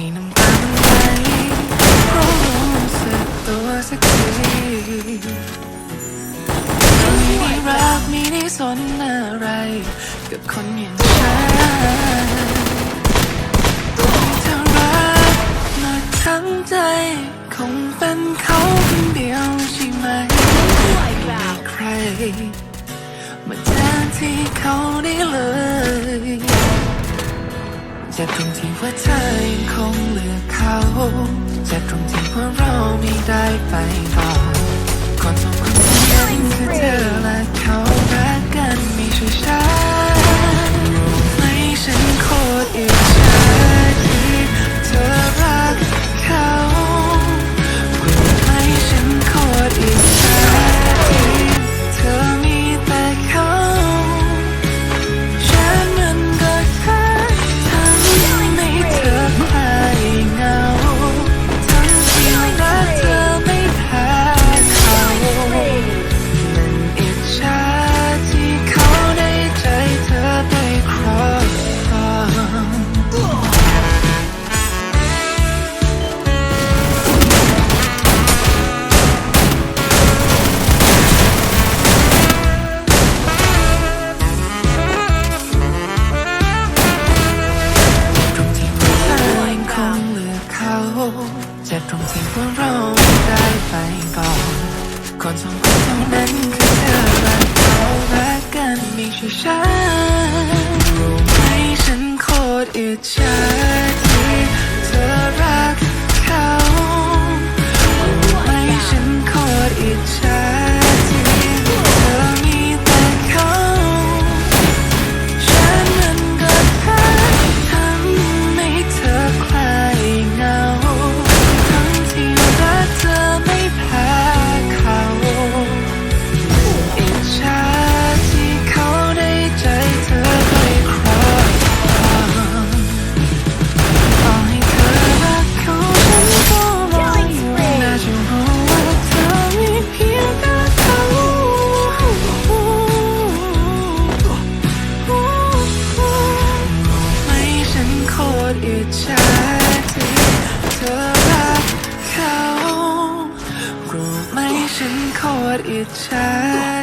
ที่น้ำตาไหลเพราะรู้สึกตัวสักทีไม่ได้รักไม่ได้สนอะไร กับคนอย่างฉันเธอรักมาทั้งใจ คงเป็นเขาคนเดียวใช่ไหมไม่มีใคร มาแทนที่เขาได้เลย เจ็บตรงที่ว่าเธอยังคงเลือกเขาเจ็บตรงที่ว่าเราไม่ได้ไปต่อคนสองคนที่ยังคือเธอและเขา คนสองคนเท่านั้นคือเธอและเขารักกันไม่ใช่ฉันรู้ไหมฉันโคตรอิจฉา รู้ไห